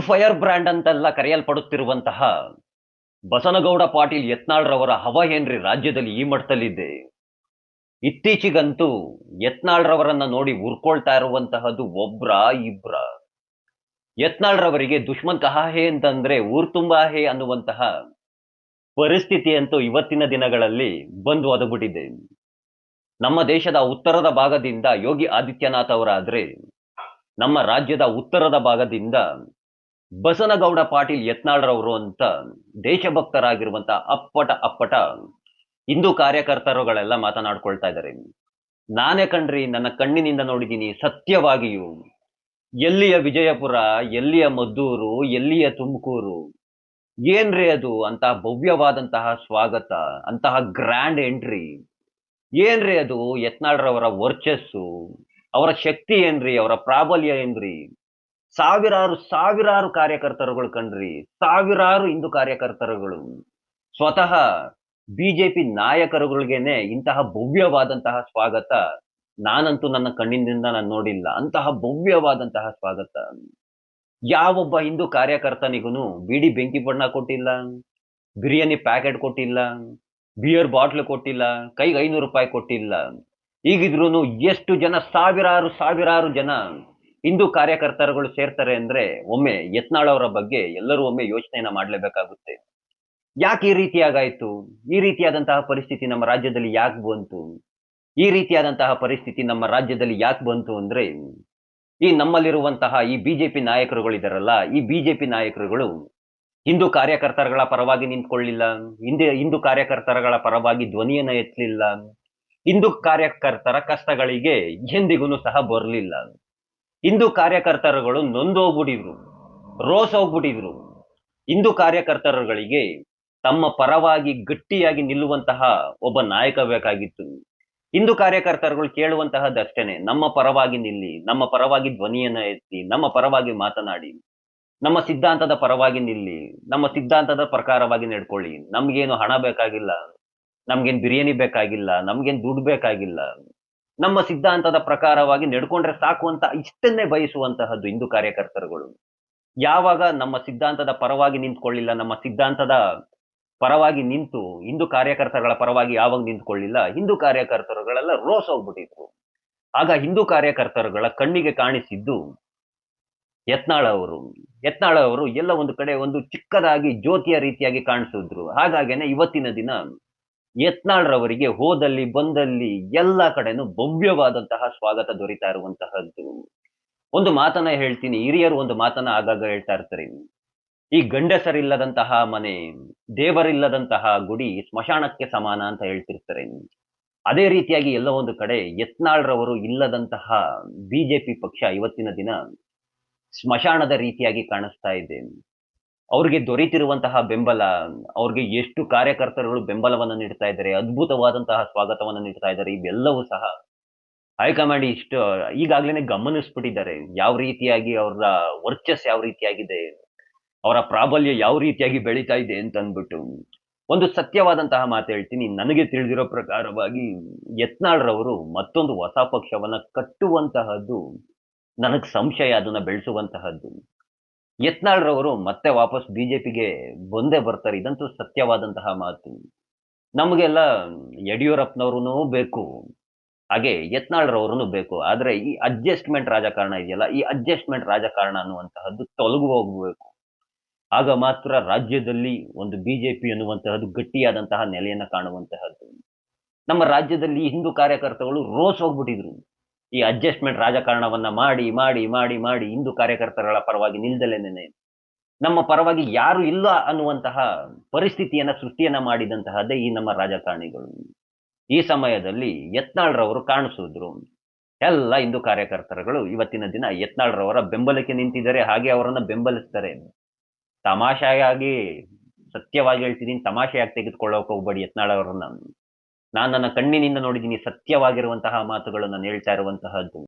Fire brand ಅಂತೆಲ್ಲ ಕರೆಯಲ್ಪಡುತ್ತಿರುವಂತಹ ಬಸನಗೌಡ ಪಾಟೀಲ್ ಯತ್ನಾಳ್ರವರ ಹವ ಏನ್ರಿ ರಾಜ್ಯದಲ್ಲಿ ಈ ಮಟ್ಟದಲ್ಲಿದೆ? ಇತ್ತೀಚೆಗಂತೂ ಯತ್ನಾಳ್ರವರನ್ನ ನೋಡಿ ಉರ್ಕೊಳ್ತಾ ಇರುವಂತಹದ್ದು ಒಬ್ರ ಇಬ್ರ. ಯತ್ನಾಳ್ರವರಿಗೆ ದುಷ್ಮಂತ ಹೇ ಅಂತಂದ್ರೆ ಊರ್ ತುಂಬಾ ಹೇ ಅನ್ನುವಂತಹ ಪರಿಸ್ಥಿತಿ ಅಂತೂ ಇವತ್ತಿನ ದಿನಗಳಲ್ಲಿ ಬಂದು ಒದಗ್ಬಿಟ್ಟಿದೆ. ನಮ್ಮ ದೇಶದ ಉತ್ತರದ ಭಾಗದಿಂದ ಯೋಗಿ ಆದಿತ್ಯನಾಥ್ ಅವರಾದ್ರೆ ನಮ್ಮ ರಾಜ್ಯದ ಉತ್ತರದ ಭಾಗದಿಂದ ಬಸನಗೌಡ ಪಾಟೀಲ್ ಯತ್ನಾಳ್ರವರು ಅಂತ ದೇಶಭಕ್ತರಾಗಿರುವಂತ ಅಪ್ಪಟ ಅಪ್ಪಟ ಹಿಂದೂ ಕಾರ್ಯಕರ್ತರುಗಳೆಲ್ಲ ಮಾತನಾಡ್ಕೊಳ್ತಾ ಇದ್ದಾರೆ. ನಾನೇ ಕಣ್ರಿ, ನನ್ನ ಕಣ್ಣಿನಿಂದ ನೋಡಿದ್ದೀನಿ ಸತ್ಯವಾಗಿಯೂ. ಎಲ್ಲಿಯ ವಿಜಯಪುರ, ಎಲ್ಲಿಯ ಮದ್ದೂರು, ಎಲ್ಲಿಯ ತುಮಕೂರು? ಏನ್ರಿ ಅದು ಅಂತಹ ಭವ್ಯವಾದಂತಹ ಸ್ವಾಗತ, ಅಂತಹ ಗ್ರ್ಯಾಂಡ್ ಎಂಟ್ರಿ ಏನ್ರಿ ಅದು ಯತ್ನಾಳ್ರವರ ವರ್ಚಸ್ಸು, ಅವರ ಶಕ್ತಿ ಏನ್ರಿ, ಅವರ ಪ್ರಾಬಲ್ಯ ಏನ್ರಿ? ಸಾವಿರಾರು ಸಾವಿರಾರು ಕಾರ್ಯಕರ್ತರುಗಳು ಕಣ್ರಿ ಸಾವಿರಾರು ಹಿಂದೂ ಕಾರ್ಯಕರ್ತರುಗಳು. ಸ್ವತಃ ಬಿಜೆಪಿ ನಾಯಕರುಗಳಿಗೇನೆ ಇಂತಹ ಭವ್ಯವಾದಂತಹ ಸ್ವಾಗತ ನಾನಂತೂ ನನ್ನ ಕಣ್ಣಿನಿಂದ ನಾನು ನೋಡಿಲ್ಲ. ಅಂತಹ ಭವ್ಯವಾದಂತಹ ಸ್ವಾಗತ. ಯಾವೊಬ್ಬ ಹಿಂದೂ ಕಾರ್ಯಕರ್ತನಿಗೂ ಬಿಡಿ ಬೆಂಕಿ ಬಣ್ಣ ಕೊಟ್ಟಿಲ್ಲ, ಬಿರಿಯಾನಿ ಪ್ಯಾಕೆಟ್ ಕೊಟ್ಟಿಲ್ಲ, ಬಿಯರ್ ಬಾಟ್ಲ್ ಕೊಟ್ಟಿಲ್ಲ, ಕೈಗೆ ಐನೂರು ರೂಪಾಯಿ ಕೊಟ್ಟಿಲ್ಲ. ಈಗಿದ್ರು ಎಷ್ಟು ಜನ ಸಾವಿರಾರು ಸಾವಿರಾರು ಜನ ಹಿಂದೂ ಕಾರ್ಯಕರ್ತರುಗಳು ಸೇರ್ತಾರೆ ಅಂದ್ರೆ ಒಮ್ಮೆ ಯತ್ನಾಳ್ ಅವರ ಬಗ್ಗೆ ಎಲ್ಲರೂ ಒಮ್ಮೆ ಯೋಚನೆಯನ್ನ ಮಾಡಲೇಬೇಕಾಗುತ್ತೆ. ಯಾಕೆ ಈ ರೀತಿಯಾಗಾಯ್ತು ಈ ರೀತಿಯಾದಂತಹ ಪರಿಸ್ಥಿತಿ ನಮ್ಮ ರಾಜ್ಯದಲ್ಲಿ ಯಾಕೆ ಬಂತು? ಈ ರೀತಿಯಾದಂತಹ ಪರಿಸ್ಥಿತಿ ನಮ್ಮ ರಾಜ್ಯದಲ್ಲಿ ಯಾಕೆ ಬಂತು ಅಂದ್ರೆ ಈ ನಮ್ಮಲ್ಲಿರುವಂತಹ ಈ ಬಿಜೆಪಿ ನಾಯಕರುಗಳಿದಾರಲ್ಲ, ಈ ಬಿಜೆಪಿ ನಾಯಕರುಗಳು ಹಿಂದೂ ಕಾರ್ಯಕರ್ತರುಗಳ ಪರವಾಗಿ ನಿಂತ್ಕೊಳ್ಳಿಲ್ಲ, ಹಿಂದೆ ಹಿಂದೂ ಕಾರ್ಯಕರ್ತರುಗಳ ಪರವಾಗಿ ಧ್ವನಿಯನ್ನ ಎತ್ತಲಿಲ್ಲ, ಹಿಂದೂ ಕಾರ್ಯಕರ್ತರ ಕಷ್ಟಗಳಿಗೆ ಎಂದಿಗೂ ಸಹ ಬರಲಿಲ್ಲ. ಹಿಂದೂ ಕಾರ್ಯಕರ್ತರುಗಳು ನೊಂದೋಗ್ಬಿಟ್ಟಿದ್ರು ರೋಸ್ ಹೋಗ್ಬಿಟ್ಟಿದ್ರು ಹಿಂದೂ ಕಾರ್ಯಕರ್ತರುಗಳಿಗೆ ತಮ್ಮ ಪರವಾಗಿ ಗಟ್ಟಿಯಾಗಿ ನಿಲ್ಲುವಂತಹ ಒಬ್ಬ ನಾಯಕ ಬೇಕಾಗಿತ್ತು. ಹಿಂದೂ ಕಾರ್ಯಕರ್ತರುಗಳು ಕೇಳುವಂತಹದಷ್ಟೇನೆ ನಮ್ಮ ಪರವಾಗಿ ನಿಲ್ಲಿ, ನಮ್ಮ ಪರವಾಗಿ ಧ್ವನಿಯನ್ನ ಎತ್ತಿ, ನಮ್ಮ ಪರವಾಗಿ ಮಾತನಾಡಿ, ನಮ್ಮ ಸಿದ್ಧಾಂತದ ಪರವಾಗಿ ನಿಲ್ಲಿ, ನಮ್ಮ ಸಿದ್ಧಾಂತದ ಪ್ರಕಾರವಾಗಿ ನಡ್ಕೊಳ್ಳಿ. ನಮ್ಗೇನು ಹಣ ಬೇಕಾಗಿಲ್ಲ, ನಮ್ಗೇನ್ ಬಿರಿಯಾನಿ ಬೇಕಾಗಿಲ್ಲ, ನಮ್ಗೇನ್ ದುಡ್ಡು ಬೇಕಾಗಿಲ್ಲ ನಮ್ಮ ಸಿದ್ಧಾಂತದ ಪ್ರಕಾರವಾಗಿ ನಡ್ಕೊಂಡ್ರೆ ಸಾಕು ಅಂತ ಇಷ್ಟನ್ನೇ ಬಯಸುವಂತಹದ್ದು ಹಿಂದೂ ಕಾರ್ಯಕರ್ತರುಗಳು. ಯಾವಾಗ ನಮ್ಮ ಸಿದ್ಧಾಂತದ ಪರವಾಗಿ ನಿಂತ್ಕೊಳ್ಳಿಲ್ಲ, ನಮ್ಮ ಸಿದ್ಧಾಂತದ ಪರವಾಗಿ ನಿಂತು ಹಿಂದೂ ಕಾರ್ಯಕರ್ತರುಗಳ ಪರವಾಗಿ ಯಾವಾಗ ನಿಂತ್ಕೊಳ್ಳಿಲ್ಲ, ಹಿಂದೂ ಕಾರ್ಯಕರ್ತರುಗಳೆಲ್ಲ ರೋಸ್ ಹೋಗ್ಬಿಟ್ಟಿದ್ರು. ಆಗ ಹಿಂದೂ ಕಾರ್ಯಕರ್ತರುಗಳ ಕಣ್ಣಿಗೆ ಕಾಣಿಸಿದ್ದು ಯತ್ನಾಳ್ ಅವರು. ಯತ್ನಾಳ್ ಅವರು ಎಲ್ಲ ಒಂದು ಕಡೆ ಒಂದು ಚಿಕ್ಕದಾಗಿ ಜ್ಯೋತಿಯ ರೀತಿಯಾಗಿ ಕಾಣಿಸಿದ್ರು. ಹಾಗಾಗೇನೆ ಇವತ್ತಿನ ದಿನ ಯತ್ನಾಳ್ರವರಿಗೆ ಹೋದಲ್ಲಿ ಬಂದಲ್ಲಿ ಎಲ್ಲ ಕಡೆನೂ ಭವ್ಯವಾದಂತಹ ಸ್ವಾಗತ ದೊರೀತಾ ಇರುವಂತಹದ್ದು. ಒಂದು ಮಾತನ್ನ ಹೇಳ್ತೀನಿ, ಹಿರಿಯರು ಒಂದು ಮಾತನ್ನ ಆಗಾಗ ಹೇಳ್ತಾ ಇರ್ತಾರೆ. ಈ ಗಂಡಸರಿಲ್ಲದಂತಹ ಮನೆ, ದೇವರಿಲ್ಲದಂತಹ ಗುಡಿ ಸ್ಮಶಾನಕ್ಕೆ ಸಮಾನ ಅಂತ ಹೇಳ್ತಿರ್ತಾರೆ. ಅದೇ ರೀತಿಯಾಗಿ ಎಲ್ಲ ಒಂದು ಕಡೆ ಯತ್ನಾಳ್ರವರು ಇಲ್ಲದಂತಹ ಬಿಜೆಪಿ ಪಕ್ಷ ಇವತ್ತಿನ ದಿನ ಸ್ಮಶಾನದ ರೀತಿಯಾಗಿ ಕಾಣಿಸ್ತಾ ಇದೆ. ಅವ್ರಿಗೆ ದೊರೀತಿರುವಂತಹ ಬೆಂಬಲ, ಅವ್ರಿಗೆ ಎಷ್ಟು ಕಾರ್ಯಕರ್ತರುಗಳು ಬೆಂಬಲವನ್ನು ನೀಡ್ತಾ ಇದ್ದಾರೆ, ಅದ್ಭುತವಾದಂತಹ ಸ್ವಾಗತವನ್ನು ನೀಡ್ತಾ ಇದ್ದಾರೆ ಇವೆಲ್ಲವೂ ಸಹ ಹೈಕಮಾಂಡ್ ಇಷ್ಟು ಈಗಾಗಲೇ ಗಮನಿಸ್ಬಿಟ್ಟಿದ್ದಾರೆ. ಯಾವ ರೀತಿಯಾಗಿ ಅವರ ವರ್ಚಸ್ ಯಾವ ರೀತಿಯಾಗಿದೆ, ಅವರ ಪ್ರಾಬಲ್ಯ ಯಾವ ರೀತಿಯಾಗಿ ಬೆಳೀತಾ ಇದೆ ಅಂತ ಅಂದ್ಬಿಟ್ಟು ಒಂದು ಸತ್ಯವಾದಂತಹ ಮಾತು ಹೇಳ್ತೀನಿ. ನನಗೆ ತಿಳಿದಿರೋ ಪ್ರಕಾರವಾಗಿ ಯತ್ನಾಳ್ರವರು ಮತ್ತೊಂದು ಹೊಸ ಪಕ್ಷವನ್ನ ಕಟ್ಟುವಂತಹದ್ದು, ನನಗೆ ಸಂಶಯ ಅದನ್ನ ಬೆಳೆಸುವಂತಹದ್ದು. ಯತ್ನಾಳ್ರವರು ಮತ್ತೆ ವಾಪಸ್ ಬಿಜೆಪಿಗೆ ಬಂದೇ ಬರ್ತಾರೆ. ಇದಂತೂ ಸತ್ಯವಾದಂತಹ ಮಾತು. ನಮಗೆಲ್ಲ ಯಡಿಯೂರಪ್ಪನವ್ರು ಬೇಕು, ಹಾಗೆ ಯತ್ನಾಳ್ರವ್ರೂ ಬೇಕು. ಆದರೆ ಈ ಅಡ್ಜಸ್ಟ್ಮೆಂಟ್ ರಾಜಕಾರಣ ಇದೆಯಲ್ಲ, ಈ ಅಡ್ಜಸ್ಟ್ಮೆಂಟ್ ರಾಜಕಾರಣ ಅನ್ನುವಂತಹದ್ದು ತೊಲಗು ಹೋಗಬೇಕು. ಆಗ ಮಾತ್ರ ರಾಜ್ಯದಲ್ಲಿ ಒಂದು ಬಿಜೆಪಿ ಅನ್ನುವಂತಹದ್ದು ಗಟ್ಟಿಯಾದಂತಹ ನೆಲೆಯನ್ನು ಕಾಣುವಂತಹದ್ದು. ನಮ್ಮ ರಾಜ್ಯದಲ್ಲಿ ಹಿಂದೂ ಕಾರ್ಯಕರ್ತಗಳು ರೋಸ್ ಹೋಗ್ಬಿಟ್ಟಿದ್ರು. ಈ ಅಡ್ಜಸ್ಟ್ಮೆಂಟ್ ರಾಜಕಾರಣವನ್ನ ಮಾಡಿ ಮಾಡಿ ಮಾಡಿ ಮಾಡಿ ಹಿಂದೂ ಕಾರ್ಯಕರ್ತರುಗಳ ಪರವಾಗಿ ನಿಲ್ದಲೇನೆ ನಮ್ಮ ಪರವಾಗಿ ಯಾರು ಇಲ್ಲ ಅನ್ನುವಂತಹ ಪರಿಸ್ಥಿತಿಯನ್ನ, ಸೃಷ್ಟಿಯನ್ನ ಮಾಡಿದಂತಹದ್ದೇ ಈ ನಮ್ಮ ರಾಜಕಾರಣಿಗಳು. ಈ ಸಮಯದಲ್ಲಿ ಯತ್ನಾಳ್ರವರು ಕಾಣಿಸಿದ್ರು. ಎಲ್ಲ ಹಿಂದೂ ಕಾರ್ಯಕರ್ತರುಗಳು ಇವತ್ತಿನ ದಿನ ಯತ್ನಾಳ್ರವರ ಬೆಂಬಲಕ್ಕೆ ನಿಂತಿದ್ದಾರೆ, ಹಾಗೆ ಅವರನ್ನ ಬೆಂಬಲಿಸ್ತಾರೆ. ತಮಾಷೆಯಾಗಿ ಸತ್ಯವಾಗಿ ಹೇಳ್ತಿದ್ದೀನಿ, ತಮಾಷೆಯಾಗಿ ತೆಗೆದುಕೊಳ್ಳೋಕೆ ಹೋಗ್ಬೇಡಿ ಯತ್ನಾಳ್ ಅವರನ್ನ ನಾನು ನನ್ನ ಕಣ್ಣಿನಿಂದ ನೋಡಿದ್ದೀನಿ ಸತ್ಯವಾಗಿರುವಂತಹ ಮಾತುಗಳು ನಾನು ಹೇಳ್ತಾ ಇರುವಂತಹದ್ದು.